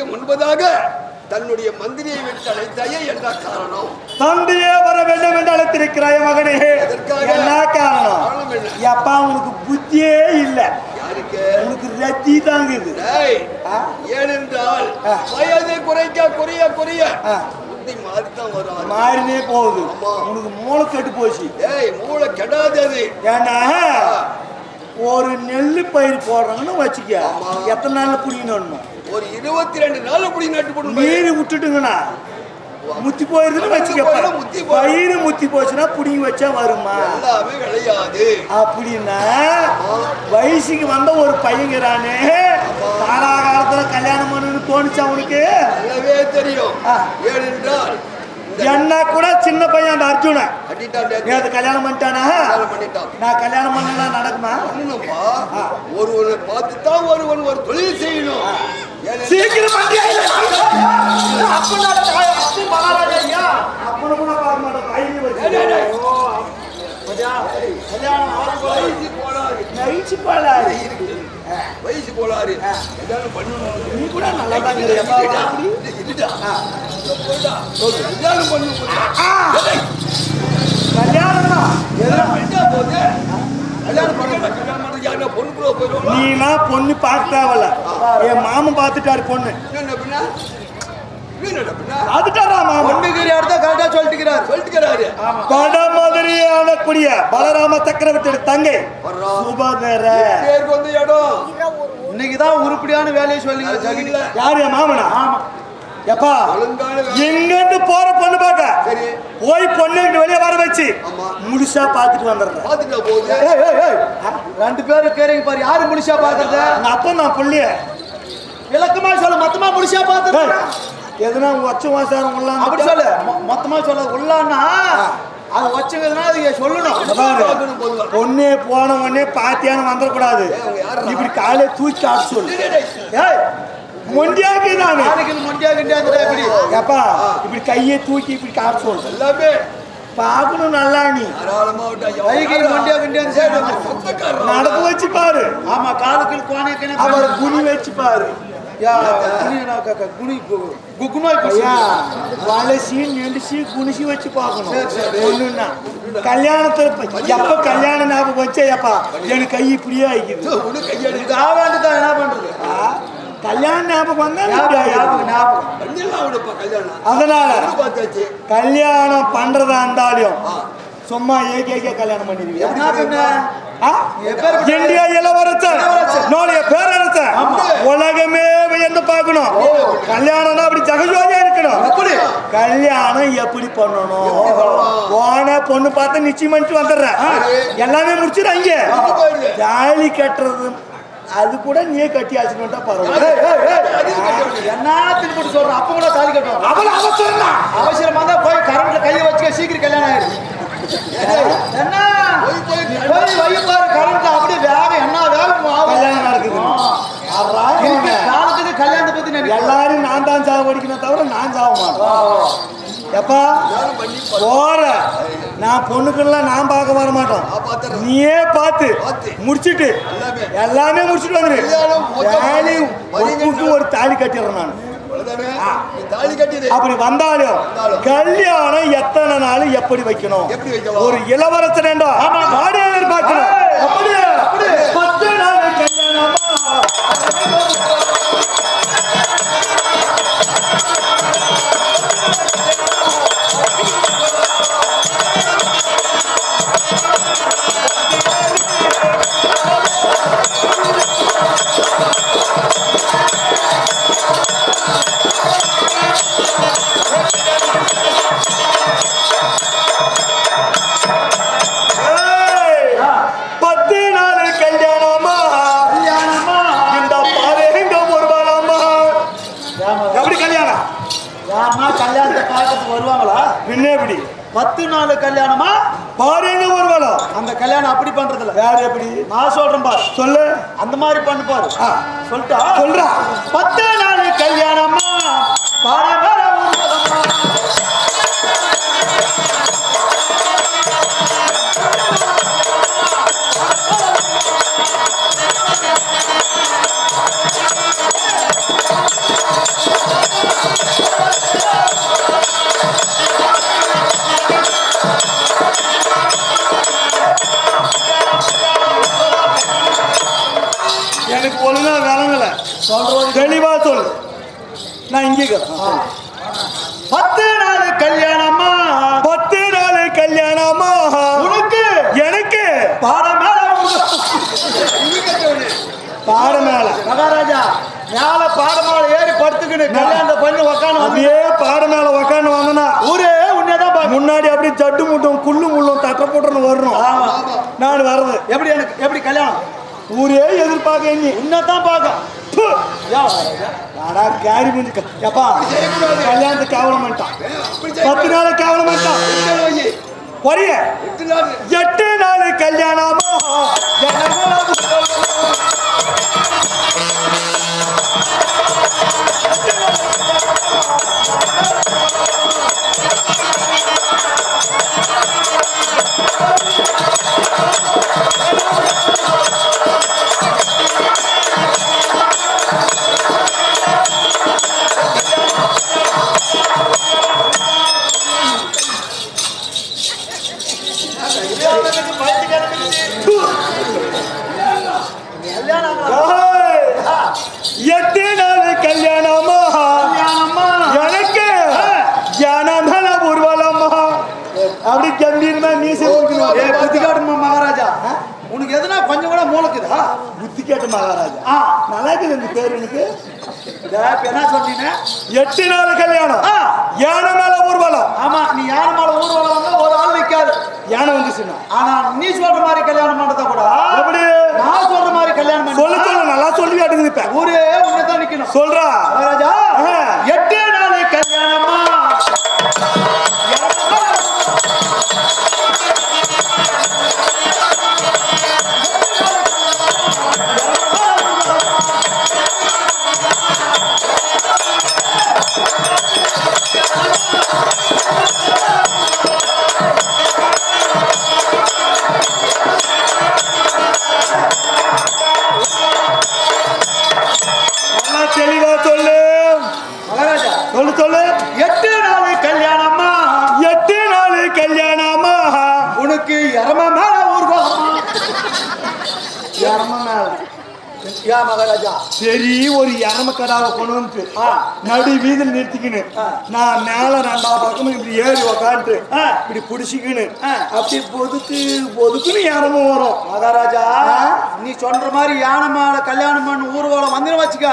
சபைக்கு முன்பதாக தன்னுடைய மந்திரியை விட்டு அழைத்தாயே என்ன காரணம்? தந்தையே வர வேண்டும் என்று அழைத்திருக்கிறாய் மகனே? என்ன காரணம்? அப்பா உனக்கு புத்தியே இல்ல. யாருக்கு? உனக்கு ரத்தி தாங்குது? ஏனென்றால். வயது குறைக்க குறைய குறைய மாறினே போகுது. உனக்கு மூளை கெட்டு போச்சு. ஏய் மூளை கெடாதது ஏன்னா ஒரு நெல்லு பயிர் போடுறாங்கன்னு வச்சுக்க. எத்தனை நாள்ல புடிக்கணும் ஒரு இருபத்தி ரெண்டு நாள் அப்படி நட்டு போடும் மீறி விட்டுட்டுங்கண்ணா. முத்தி போயிருதுன்னு வச்சுக்க முத்தி. பயிர் முத்தி போச்சுன்னா புடிங்கி வச்சா வருமா? எல்லாமே விளையாது. அப்படின்னா வயசுக்கு வந்த ஒரு பையங்கிறானே. காலாகாலத்துல கல்யாணம் பண்ணணும்னு தோணுச்சு அவனுக்கு நல்லாவே தெரியும். ஏனென்றால் என்ன கூட சின்ன பையன் அந்த நேத்து அது கல்யாணம் பண்ணிட்டானா? நான் கல்யாணம் பண்ணா நடக்குமா? ஒருவனை பார்த்து தான் ஒருவன் ஒரு தொழில் செய்யணும். சீக்கிரம் பண்ணியா இல்ல? வயசு போலாரு நைச்சு பண்ணணும் நீ கூட நல்லா தான் கல்யாணம் பண்ணு கல்யாணம்? கல்யாணம் நீனா பொண்ணு பார்க்க தேவையில்ல என் மாமன் பார்த்துட்டாரு பொண்ணு என்னென்ன பின்ன? என்னென்ன பின்ன? பார்த்துட்டாரா மாமன் பொண்ணுக்கு இடத்த கரெக்டா சொல்லிட்டுக்கிறார் சொல்லிட்டுக்கிறாரு. பட மாதிரி ஆளக்கூடிய பலராம சக்கரவர்த்தியோட தங்கை வர்றா. சுபதர பேருக்கு வந்து இடம். இன்னைக்கு தான் உருப்படியான வேலையை சொல்லி. யாரு என் மாமனா எப்பா. எங்கிருந்து போற பொண்ணு பார்க்க சரி. போய் பொண்ணு வெளியே வர வச்சு ஆமா. முழுசா பார்த்துட்டு வந்துடுறேன் பார்த்துட்டா போகுது. ஏய், ஏய், ஏய். ரெண்டு பேரும் கேறீங்க பாரு யாரு முடிச்சா பாக்குறது அப்பா நான் புள்ளிய விளக்கமா சொல்லு மொத்தமா முடிச்சா பாத்துறது எதுனா ஒச்ச வாசாரம் உள்ளான்னு அப்படி சொல்லு மொத்தமா சொல்ல உள்ளான்னா அது வச்சுங்கிறதுனா அது சொல்லணும். பொண்ணே போன உடனே பாத்தியான்னு வந்துடக்கூடாது? இப்படி காலை தூக்கி காட்ட சொல்லு. ஏய் மொண்டியாக்கு நானு. நாளைக்கு மொண்டியா கிண்டியா இருந்தா எப்படி எப்பா இப்படி கையை தூக்கி இப்படி காட்ட சொல்லு எல்லாமே. பார்க்கணும் நல்லா நீ. நடக்க வச்சு பாரு. ஆமா காலுக்கு அவர் குனி வச்சு பாரு. வளசி நெடுசி குனிசி வச்சு பார்க்கணும். ஒண்ணுன்னா. கல்யாணத்துல எப்ப கல்யாணம் ஞாபகம் வச்சா எப்பா எனக்கு கை இப்படியே ஆகிக்குது என்ன பண்றது? கல்யாண ஞாபகம் வந்தா ஞாபகம் கல்யாணம் அதனால கல்யாணம் பண்றதா இருந்தாலும் ஆ. சும்மா ஏகே கல்யாணம் பண்ணிடுவியா என்ன பண்ண? ஆ? என் பேர் இந்தியா இளவரசர். நோடைய பேரரசர். உலகமே வியந்து பார்க்கணும். கல்யாணம்னா அப்படி ஜகஜோதியா இருக்கணும்? கல்யாணம் எப்படி பண்ணணும்? போன பொண்ணு பார்த்து நிச்சயம் பண்ணிட்டு வந்துடுறேன் எல்லாமே முடிச்சிடாங்க போயிடுது. தாலி கட்டுறது அது கூட நீயே கட்டி வந்தா பரவாயில்ல ஏய், ஏய், ஏய். என்ன திருப்பி சொல்றேன் அப்ப கூட தாலி கட்டணும் அவள் அவசரம். அவசரமா தான் போய் கரண்ட்ல கையை வச்சுக்க சீக்கிரம் கல்யாணம் ஆயிடுச்சு என்ன? போய் போய் போய். பாரு கரண்ட் அப்படியே வேகம் என்ன வேகம். கல்யாணம் நடக்குது? காலத்துக்கு கல்யாணத்தை பத்தி நினைக்கிறேன். எல்லாரும் நான் தான் சாவடிக்கணும் தவிர நான் சாவ மாட்டேன். எப்பா? போற. நான் பொண்ணுக்கெல்லாம் நான் பார்க்க வர மாட்டோம். நீயே பார்த்து. முடிச்சிட்டு எல்லாமே. முடிச்சிட்டு வந்துரு ஒரு தாலி கட்டிடுறேன் நான். அப்படி வந்தாலும். கல்யாணம் எத்தனை நாள் எப்படி வைக்கணும்? ஒரு இளவரசன் என்றா வருவாங்களா? பின்ன எப்படி பத்து நாள் கல்யாணமா? பாருங்க ஒரு பாலம் அந்த கல்யாணம் அப்படி பண்றதுல வேற எப்படி? நான் சொல்றேன் பாரு. சொல்லு. அந்த மாதிரி பண்ணு பாரு. சொல்லிட்டா? சொல்றா. பத்து நாள் கல்யாணமா? பாரம்பர பத்து நாள் கல்யாணமா? பத்து நாள் கல்யாணமா? உனக்கு? எனக்கு. பாடம் மேல பாட மேல மகாராஜா மேல பாடமால ஏறி படுத்துக்கின்னு கல்யாணம் பண்ணி உக்காந்து அப்படியே பாட மேல உக்காந்து வந்தனா ஊரே உன்னதான் முன்னாடி அப்படியே ஜட்டு முட்டும் குள்ளு முள்ளும் தட்ட போட்டுன்னு வரணும். நான் வர்றது. எப்படி எனக்கு எப்படி கல்யாணம்? ஊரே எதிர்பார்க்க நீ. உன்னதான் பாக்க நாடா கேரி முடிஞ்சு எப்பா கல்யாணத்தை கேவலம் பண்ணிட்டான். பத்து நாள் கேவலம் பண்ணிட்டான். பொரிய எட்டு நாள் கல்யாணமா? ஏய், மகாராஜா. நல்லா இருக்குது இந்த பேர் எனக்கு. என்ன சொன்னீங்க எட்டு நாள் கல்யாணம். யானை மேல ஊர்வலம். ஆமா நீ யார் மேல ஊர்வலம் வந்தா ஒரு ஆள் நிக்காது. யானை வந்துச்சுன்னா. ஆனா நீ சொல்ற மாதிரி கல்யாணம் பண்றதா கூட. எப்படி? நான் சொல்ற மாதிரி கல்யாணம் சொல்லு சொல்லு நல்லா சொல்லி காட்டுங்க இப்ப. ஊரே உன்னதான் நிக்கணும். சொல்றா. மகாராஜா. எட்டு நாள் கல்யாணமா? நடு வீதியில் நிறுத்திக்கின்னு. நான் மேல ரெண்டாவது பக்கமும் இப்படி ஏறி உக்காந்துட்டு இப்படி பிடிச்சிக்கின்னு அப்படி பொதுக்கு பொதுக்குன்னு எரமும் வரும். மகாராஜா நீ சொல்ற மாதிரி யானை மேல கல்யாணம் பண்ண ஊர்வலம் வந்து வச்சுக்க.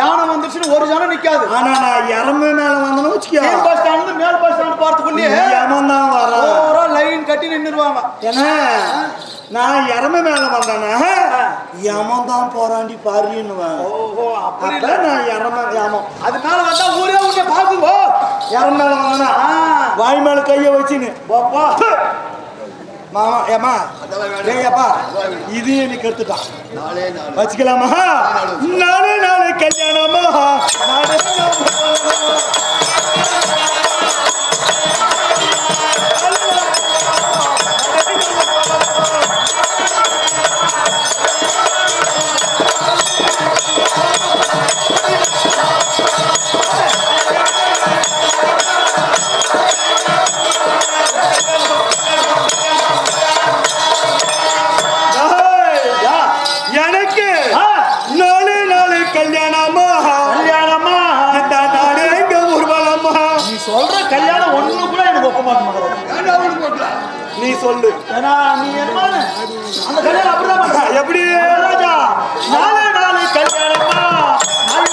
யானை வந்துருச்சுன்னு ஒரு ஜனம் நிக்காது. ஆனா நான் எரம மேல வந்தேன்னு வச்சுக்கோ. கீழ் பஸ் ஸ்டாண்ட் மேல் பஸ் ஸ்டாண்ட் ஓரோ லைன் கட்டி நின்னுருவாங்க. ஏன்னா நான் எரம மேல வந்தேன்னா யமன் தான் போறாண்டி பாருன்னுவேன். ஓஹோ அப்ப நான் எரம யமம் அது மேல வந்தா ஊரே உன்னை பாக்குவோ எரம மேல வந்தேன்னா வாய் மேல கைய வச்சுன்னு. பாப்பா. மாமா ஏமா ஏப்பா? இது எனக்கு எடுத்துட்டான் வச்சுக்கலாமா? நாளே நாளே. கல்யாணமா? கல்யாணமா? கல்யாணமா? இந்த நாளே எங்க ஊர்வலமா? நீ சொல்ற கல்யாணம் ஒண்ணு கூட எனக்கு ஒப்ப மாட்டேன் நீ சொல்லு. ஏன்னா நீ என்ன அந்த கல்யாணம் அப்படிதான் பண்ற. எப்படி? மகாராஜா நாளே நாளை கல்யாணமா? நாளை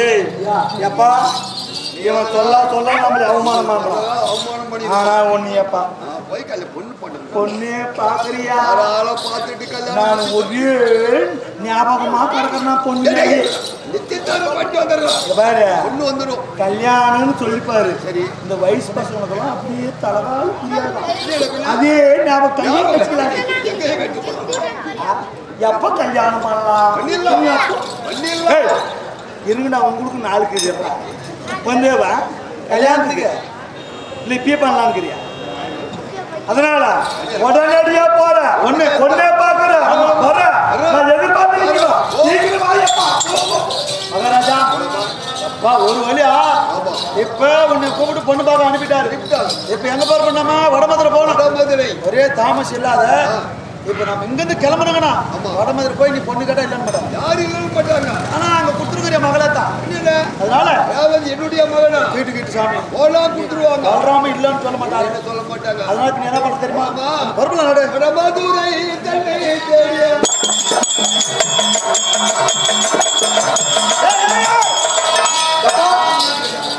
டேய் எப்பா? இவன் சொல்ல சொல்ல நம்மளை அவமானம் பண்றான் அவமானம் பண்ணி ஆனா ஒன்னியப்பா போய் கல்ல பொண்ணு பண்ணு பொண்ணே. பாக்குறியா யாரால பார்த்துட்டு கல்யாணம் நான் ஒரே ஞாபகமா கிடக்கிறேன் பொண்ணு நிச்சயத்தாரம் பண்ணிட்டு வந்துடுறோம் இங்க பாரு. பொண்ணு வந்துடும். கல்யாணம்னு சொல்லிப்பாரு. சரி. இந்த வயசு பசங்களுக்கெல்லாம் அப்படியே தலகால் புரியாதான் அதே ஞாபகம் கல்யாணம் எப்ப கல்யாணம் பண்ணலாம்? பண்ணிடலாம். பண்ணிடலாம். ஏய், நான் உங்களுக்கு நாலு இதுடா. வந்தேவா? கல்யாணத்துக்கு? இல்லை இப்பயே கிரியா அதனால உடனடியா போற ஒண்ணு கொண்டே பாக்குற வர நான் எதிர்பார்த்து நிக்கிறோம். மகாராஜா அப்பா ஒரு வழியா. இப்ப உன்னை கூப்பிட்டு பொண்ணு பார்க்க அனுப்பிட்டாரு. இப்ப எங்க போற பண்ணாம வடமதுரை போன ஒரே தாமஸ் இல்லாத இப்ப நம்ம இங்க இருந்து கிளம்புறோங்கண்ணா வடமதுரை போய் நீ பொண்ணு கேட்டா இல்லைன்னு மேடம் யார் இல்லைன்னு பண்றாங்க ஆனா அங்க கொடுத்துருக்கிற மகளே தான். இல்ல அதனால அதாவது என்னுடைய மகனா? வீட்டு வீட்டு சாமி. போனா கொடுத்துருவாங்க. வளராம இல்லைன்னு சொல்ல மாட்டாங்க என்ன சொல்ல மாட்டாங்க. அதனால நீ என்ன பண்ண தெரியுமா. பருப்புல நடு. வடமதுரை தன்னை தேடிய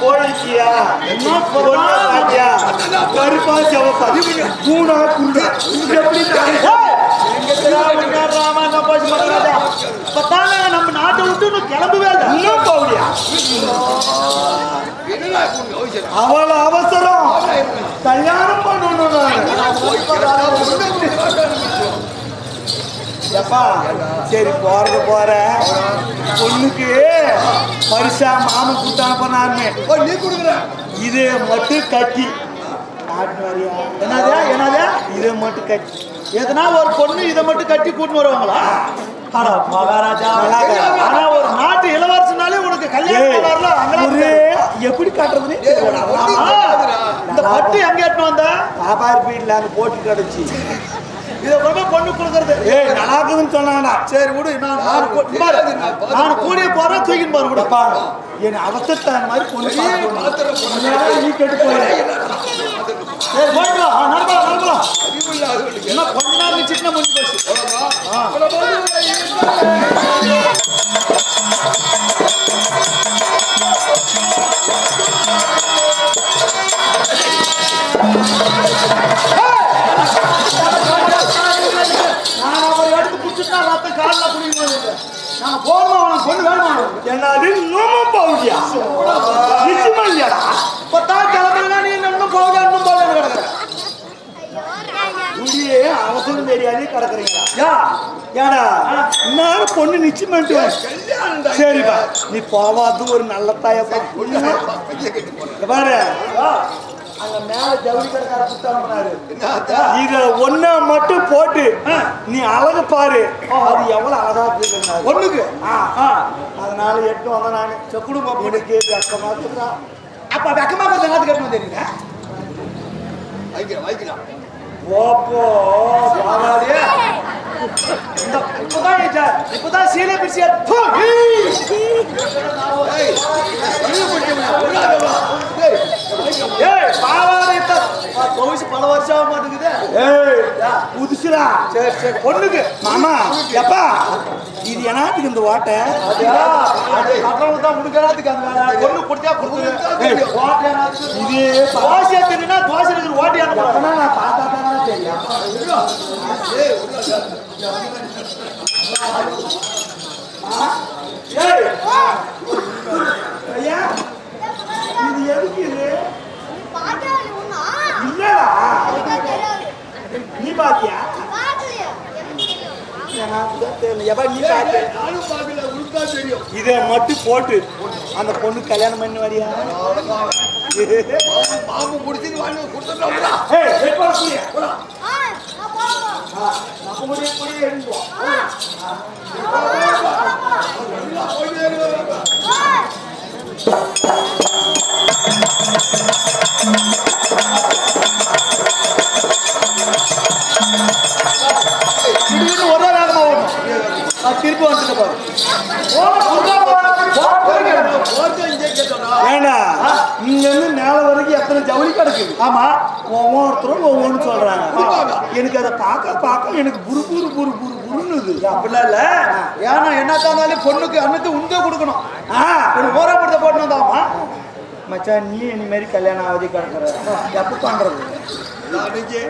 கோழிக்கியா என்ன பொண்ணு பாத்தியா கருப்பா செவப்பா. கூணா குண்டா? எப்படி நம்ம நாட்டை விட்டு இன்னும் கிளம்பவே இல்லை இன்னும் போகலையா அவசரம் அவள அவசரம் கல்யாணம் பண்ணணும் நான். போய் எப்பா சரி போறது போற பொண்ணுக்கு பரிசா மாமன் கூட்டான பண்ணாருன்னு நீ கொடுக்குற இதே மட்டும் கட்டி காட்டு என்னதா இது இதே மட்டும் கட்டி எதனா ஒரு பொண்ணு இதை மட்டும் கட்டி கூட்டின்னு வருவாங்களா? நல்லா ஒரு நாட்டு இளவரசனாலே உனக்கு கல்யாணம் எப்படி ஆமா. இந்த பட்டு எங்க எட்டுன்னு வந்த? வியாபாரி வீட்டில் அங்கே போட்டு கிடச்சி இதை போய் பொண்ணு கொடுக்கறது. ஏய் நல்லாக்குதுன்னு சொன்னாங்கடா. சரி விடு நான் நான் பாரு, கூடிய போறேன் தூக்கின்னு போறேன் கூட அப்பா என் அவசரத்தான மாதிரி பொண்ணு நீ கெட்டு போயிடு சரி போயிட்டு வா. ஏடா நான் பொண்ணு நிச்சயமாட்டு கல்யாணம் சரிப்பா. நீ போவாது ஒரு நல்ல தாயப்பா. பாரு. அங்க மேல ஜவுளி கடைக்கார புத்தாங்க என்ன இத ஒண்ண மட்டும் போட்டு நீ அழகு பாரு. அது எவ்வளவு அழகா இருக்கு ஒண்ணுக்கு? அதனால எட்டு வந்த நானு. குடும்பம் எனக்கு வெக்கமா அப்ப வெக்கமா கொஞ்சம் நேரத்துக்கு கேட்கணும் தெரியுங்க வாங்கிக்கலாம் வாங்கிக்கலாம் ஓப்போ பாவாதே இந்த இப்பதான் இந்த- இப்பதான் சீலை பிடிச்சியா பல வருஷம் ஆக மாட்டேங்குது. ஏய். புதுசுடா. சரி சரி பொண்ணுக்கு. மாமா எப்பா? இது என்னாத்துக்கு இந்த ஓட்டை தான் முடிக்கிறதுக்கு அந்த. பொண்ணு கொடுத்தா. ஏய், ஓட்டையானா இதே தோசையா தெரியும்னா தோசை இருக்கிற நான் பார்த்தா தானே ஐயா இது எதுக்கு இது இல்லடா நீ பாத்தியா நீ இதை மட்டும் போட்டு அந்த பொண்ணு கல்யாணம் பண்ணி வரியா பாம்பு- பாம்பு பிடிச்சிட்டு வாங்கி கொடுத்துட்டோம்டா. ஏய் வந்துட்டு பாரு முடியா நம்ம முடிய முடிய எழுந்துவோம் போயிட்டே இரு. திடீர்னு ஒரே வேகமா ஓடணும். நான் திருப்பி வந்துட்டு பாரு ஓட, குறுக்கா போடா. போ, போறீங்க. போறது இங்கே கேட்டோம்டா. ஏண்டா இங்க இருந்து மேல வரைக்கும் எத்தனை ஜவுளி கிடக்குது ஆமா ஒவ்வொருத்தரும் ஒவ்வொன்று சொல்றாங்க. எனக்கு அதை பார்க்க பார்க்க எனக்கு புரு புரு புரு புரு புருன்னுது. அப்படிலாம் இல்ல. ஏன்னா என்ன இருந்தாலும் பொண்ணுக்கு அன்னத்து உண்டே கொடுக்கணும். ஆ. ஒரு ஓரா கொடுத்த போட்டு வந்தாமா? மச்சான் நீ இனிமேரி கல்யாணம் ஆவதி கிடக்குற. எப்போ அன்னைக்கு.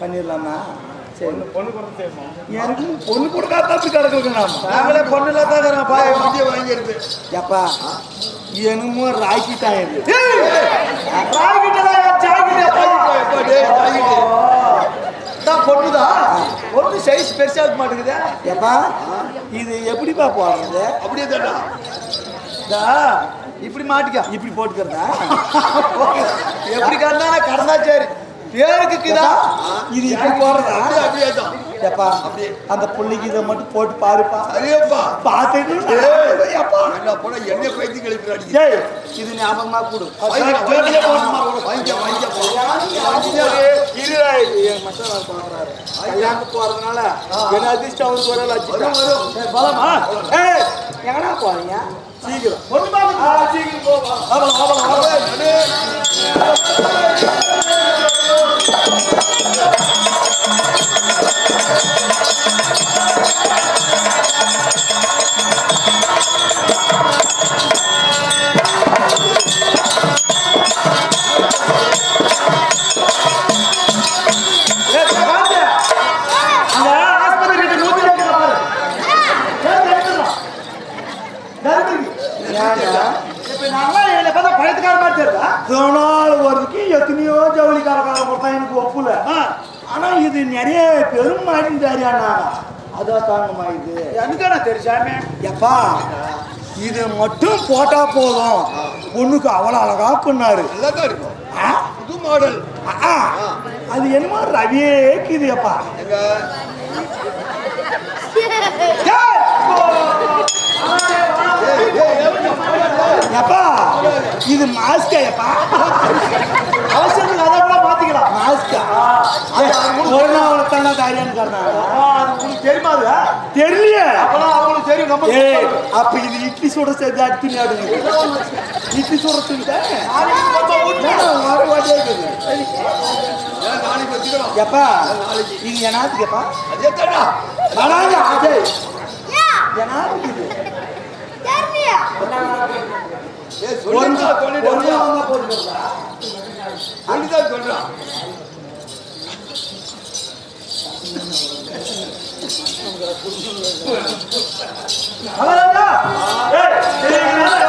பண்ணிடலாமா? எனக்கு பொண்ணு கொடுக்காத அப்படி கிடக்குங்க நாம. நாங்களே பொண்ணு இல்லாத இருக்கிறோம். பாய் வண்டியை வாங்கிடுது எப்பா? என்னமோ ராக்கி தாயிரு. எப்பா டேய் வாங்கிட்டு தான் பொண்ணுதான் பொண்ணு சைஸ் பெருசா இருக்க மாட்டேங்குது. எப்பா? இது எப்படிப்பா போடுறது? அப்படியே இதா, இப்படி மாட்டிக்க. இப்படி போட்டுக்கிறதா எப்படி கடந்தா கடந்தா சரி பேருக்குதா இது இப்படி போடுறதா அப்படியே எப்பா அந்த புள்ளிக்கு இதை மட்டும் போட்டு பாருப்பா. சரியப்பா. பார்த்துட்டு எப்பா என்ன போனா என்ன பைத்தி ஏய் இது ஞாபகமா கொடு. போறதுனால என்ன அதிர்ஷ்டம் அவருக்கு வர லட்சம் பலமா? ஏய் எங்கடா போறீங்க? சீக்கிரம். சீக்கிரம் போ தெரியாண்ணா அதான் தாங்கம்மா இது எனக்கான தெரிஞ்சாமே எப்பா இது மட்டும் போட்டா போதும் பொண்ணுக்கு அவ்வளோ அழகா பண்ணாரு தான் இருக்கும்? புது மாடல் அது என்னமோ ரவியே இருக்குது அப்பா எப்பா இது மாஸ்கா எப்பா அவசரத்துக்கு அதை கூட மாத்திக்கலாம் மாஸ்கா ஒரு நாள் அவளை தானே தைரியம் காரணம். அது தெரியுமா அது? தெரியலையே அப்பதான் அவங்களுக்கு தெரியும் நம்ம அப்ப இது இட்லி சுட சேர்த்து ஆடுங்க இட்லி வச்சுக்கிறோம் எப்பா இது என்னாத்துக்கு எப்பா? அதே வராங்க அஜய் என்னாத்துக்கு இது. சொல்லிட்டா நாள் சொல்லிட்டா ஒரு はい。